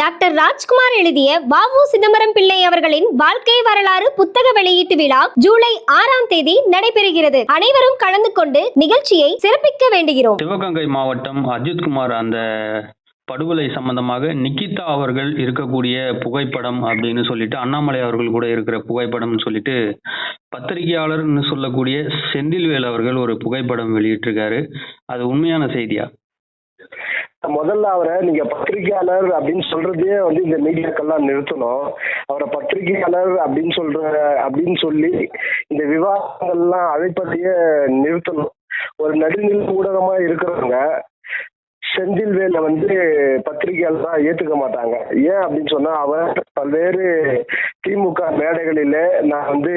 Doctor Rajkumar எழுதிய வாவு சிதம்பரம் பிள்ளை அவர்களின் வாழ்க்கை வரலாறு புத்தக வெளியீட்டு விழா ஜூலை ஆறாம் தேதி நடைபெறுகிறது. அனைவரும் கலந்து கொண்டு நிகழ்ச்சியை சிறப்பிக்க வேண்டுகிறோம். சிவகங்கை மாவட்டம் அஜித்குமார் அந்த படுகொலை சம்பந்தமாக நிக்கிதா அவர்கள் இருக்கக்கூடிய புகைப்படம் அப்படின்னு சொல்லிட்டு அண்ணாமலை அவர்கள் கூட இருக்கிற புகைப்படம்னு சொல்லிட்டு பத்திரிகையாளர்னு சொல்லக்கூடிய செந்தில்வேல் அவர்கள் ஒரு புகைப்படம் வெளியிட்டிருக்காரு. அது உண்மையான செய்தியா? முதல்ல அவரை நீங்க பத்திரிகையாளர் அப்படின்னு சொல்றதே வந்து இந்த மீடியாக்கெல்லாம் நிறுத்தணும். அவரை பத்திரிகையாளர் அப்படின்னு சொல்ற அப்படின்னு சொல்லி இந்த விவாதங்கள்லாம் அழைப்பதையே நிறுத்தணும். ஒரு நடுநிலை ஊடகமா இருக்கிறவங்க செந்தில்வேலை வந்து பத்திரிகையாளர் தான் ஏத்துக்க மாட்டாங்க. ஏன் அப்படின்னு சொன்னா அவர் பல்வேறு திமுக மேடைகளில நான் வந்து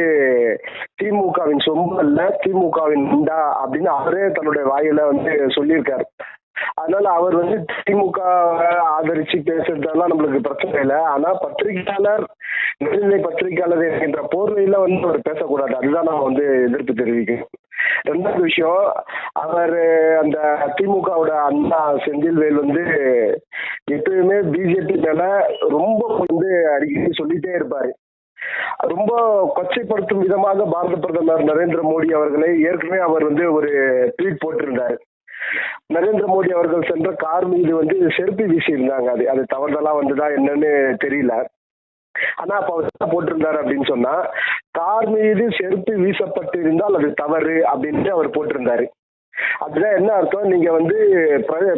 திமுகவின் சொம்பு அல்ல திமுகவின் உண்டா அப்படின்னு அவரே தன்னுடைய வாயில வந்து சொல்லியிருக்காரு. அதனால அவர் வந்து திமுக ஆதரிச்சு பேசுறதெல்லாம் நம்மளுக்கு பிரச்சனை இல்லை. ஆனா பத்திரிகையாளர் நடுநிலை பத்திரிகையாளர் என்கின்ற போர்வையில வந்து அவர் பேசக்கூடாது. அதுதான் நான் வந்து எதிர்ப்பு தெரிவிக்கிறேன். ரெண்டாவது விஷயம் அவர் அந்த திமுகவோட அண்ணா செந்தில்வேல் வந்து எப்பயுமே பிஜேபி மேல ரொம்ப வந்து அடிக்கடி சொல்லிட்டே இருப்பாரு. ரொம்ப கொச்சைப்படுத்தும் விதமாக பாரத பிரதமர் நரேந்திர மோடி அவர்களை ஏற்கனவே அவர் வந்து ஒரு ட்வீட் போட்டிருந்தாரு. நரேந்திர மோடி அவர்கள் சென்ற கார் மீது வந்து செருப்பு வீசி இருந்தாங்க அது அது தவறுதலா வந்ததா என்னன்னு தெரியல. ஆனா அப்ப அவர் போட்டிருந்தாரு அப்படின்னு சொன்னா கார் மீது செருப்பு வீசப்பட்டிருந்தால் அது தவறு அப்படின்ட்டு அவர் போட்டிருந்தாரு. அதுதான் என்ன அர்த்தம்? நீங்க வந்து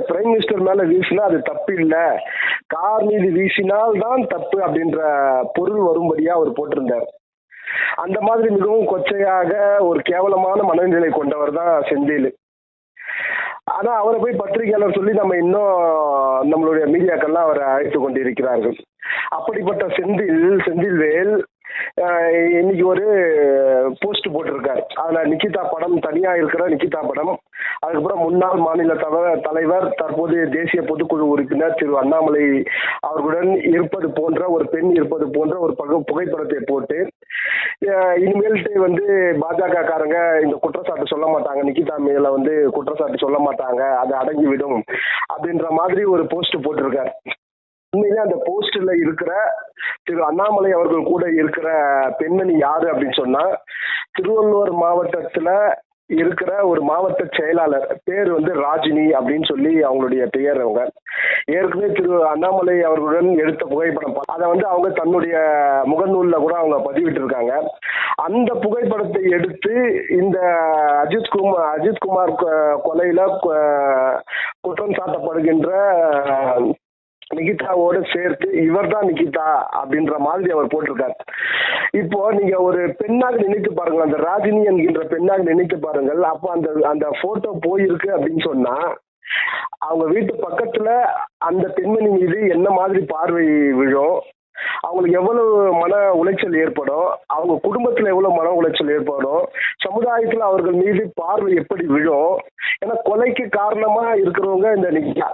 பிரைம் மினிஸ்டர் மேல வீசினா அது தப்பு இல்ல. கார் மீது வீசினால் தான் தப்பு அப்படின்ற பொருள் வரும்படியா அவர் போட்டிருந்தார். அந்த மாதிரி மிகவும் கொச்சையாக ஒரு கேவலமான மனநிலை கொண்டவர் தான் செந்தில். ஆனா அவரை போய் பத்திரிகையாளர் சொல்லி நம்ம இன்னும் நம்மளுடைய மீடியாக்கள்லாம் அவரை அழைத்து கொண்டிருக்கிறார்கள். அப்படிப்பட்ட செந்தில் செந்தில்வேல் இன்னைக்கு ஒரு போஸ்ட் போட்டிருக்காரு. அதுல நிக்கிதா படம் தனியா இருக்கிற நிக்கிதா படம். அதுக்கப்புறம் முன்னாள் மாநில தவ- தலைவர் தற்போது தேசிய பொதுக்குழு உறுப்பினர் திரு அண்ணாமலை அவர்களுடன் இருப்பது போன்ற ஒரு பெண் இருப்பது போன்ற ஒரு பகு- புகைப்படத்தை போட்டு இனிமேல்ட்டு வந்து பாஜக காரங்க இந்த குற்றச்சாட்டு சொல்ல மாட்டாங்க. நிக்கிதா மேல வந்து குற்றச்சாட்டு சொல்ல மாட்டாங்க. அது அடங்கி விடும் அப்படின்ற மாதிரி ஒரு போஸ்ட் போட்டிருக்காரு. உண்மையிலே அந்த போஸ்டர்ல இருக்கிற திரு அண்ணாமலை அவர்கள் கூட இருக்கிற பெண்மணி யாரு அப்படின்னு சொன்னா திருவள்ளுவர் மாவட்டத்துல இருக்கிற ஒரு மாவட்ட செயலாளர். பேர் வந்து ராஜினி அப்படின்னு சொல்லி அவங்களுடைய பெயர் அவங்க. ஏற்கனவே திரு அண்ணாமலை அவர்களுடன் எடுத்த புகைப்படம். அதை வந்து அவங்க தன்னுடைய முகநூல்ல கூட அவங்க பதிவிட்டு இருக்காங்க அந்த புகைப்படத்தை எடுத்து இந்த அஜித் குமார் அஜித் குமார் கொ- கொலையில குற்றம் சாட்டப்படுகின்ற நிகிதாவோட சேர்த்து இவர் தான் நிகிதா அப்படின்ற மாதிரி அவர் போட்டிருக்காரு. இப்போ நீங்க ஒரு பெண்ணாக நினைத்து பாருங்கள். அந்த ராஜினி என்கின்ற பெண்ணாக நினைத்து பாருங்கள். அப்போ அந்த அந்த போட்டோ போயிருக்கு அப்படின்னு சொன்னா அவங்க வீட்டு பக்கத்துல அந்த பெண்மணி மீது என்ன மாதிரி பார்வை விழும்? அவங்களுக்கு எவ்வளவு மன உளைச்சல் ஏற்படும்? அவங்க குடும்பத்துல எவ்வளவு மன உளைச்சல் ஏற்படும்? சமுதாயத்துல அவர்கள் மீது பார்வை எப்படி விழும்? ஏன்னா கொலைக்கு காரணமா இருக்கிறவங்க இந்த நிக்கிதா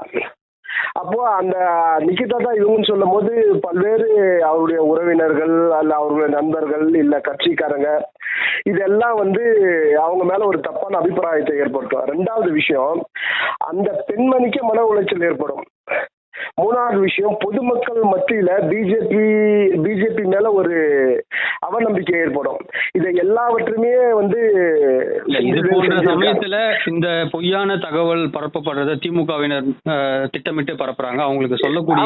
அப்போ அந்த நிக்கிதா தான் இவங்கன்னு சொல்லும் போது பல்வேறு அவருடைய உறவினர்கள் அல்ல அவருடைய நண்பர்கள் இல்ல கட்சிக்காரங்க இதெல்லாம் வந்து அவங்க மேல ஒரு தப்பான அபிப்பிராயத்தை ஏற்படுத்தும் ரெண்டாவது விஷயம் அந்த பெண்மணிக்கு மன உளைச்சல் ஏற்படும். மூணாவது விஷயம் பொதுமக்கள் மத்தியில பிஜேபி பிஜேபி மேல ஒரு அவநம்பிக்கை ஏற்படும். இதை எல்லாவற்றுமே வந்து இது போன்ற சமயத்துல இந்த பொய்யான தகவல் பரப்பப்படுறத திமுகவினர் திட்டமிட்டு பரப்புறாங்க. அவங்களுக்கு சொல்லக்கூடிய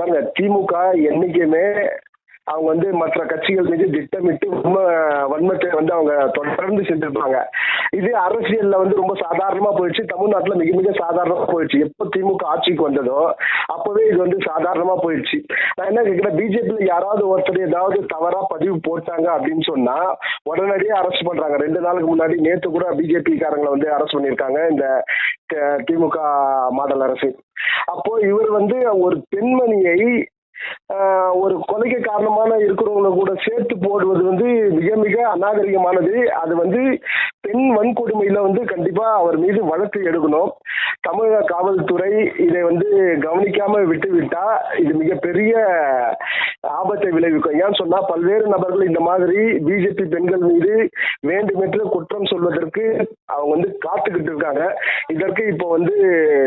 பாருங்க திமுக என்னைக்குமே அவங்க வந்து மற்ற கட்சிகள் மீது திட்டமிட்டு வன்ம வன்மத்தை வந்து அவங்க தொடர்ந்து செஞ்சிருப்பாங்க. இது அரசியல்ல வந்து ரொம்ப சாதாரணமா போயிடுச்சு. தமிழ்நாட்டுல மிக மிக சாதாரணமா போயிடுச்சு. எப்போ திமுக ஆட்சிக்கு வந்ததோ அப்பவே இது வந்து சாதாரணமா போயிடுச்சு. நான் என்ன கேட்கிறேன் பிஜேபியில யாராவது ஒருத்தர் ஏதாவது தவறா பதிவு போட்டாங்க அப்படின்னு சொன்னா உடனடியே அரெஸ்ட் பண்றாங்க. ரெண்டு நாளுக்கு முன்னாடி நேத்து கூட பிஜேபி காரங்களை வந்து அரெஸ்ட் பண்ணியிருக்காங்க இந்த திமுக மாடல் அரசு. அப்போ இவர் வந்து ஒரு பெண்மணியை ஒரு கொலைக்கு காரணமான இருக்கிறவங்களை கூட சேர்த்து போடுவது வந்து மிக மிக அநாகரிகமானது. அது வந்து பெண் வன்கொடுமையில வந்து கண்டிப்பா அவர் மீது வழக்கு எடுக்கணும். தமிழக காவல்துறை இதை வந்து கவனிக்காம விட்டு விட்டா இது மிகப்பெரிய ஆபத்தை விளைவிக்கும். ஏன் சொன்னா பல்வேறு நபர்கள் இந்த மாதிரி பிஜேபி பெண்கள் மீது வேண்டுமென்று குற்றம் சொல்வதற்கு அவங்க வந்து காத்துக்கிட்டு இருக்காங்க. இதற்கு இப்போ வந்து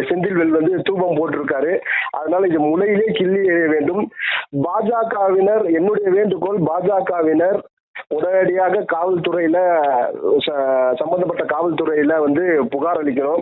செந்தில்வேல் வந்து தூபம் போட்டிருக்காரு. அதனால இது முளையிலே கிள்ளி எறிய வேண்டும். பாஜகவினர் என்னுடைய வேண்டுகோள் பாஜகவினர் உடனடியாக காவல்துறையில ச- சம்பந்தப்பட்ட காவல்துறையில வந்து புகார் அளிக்கணும்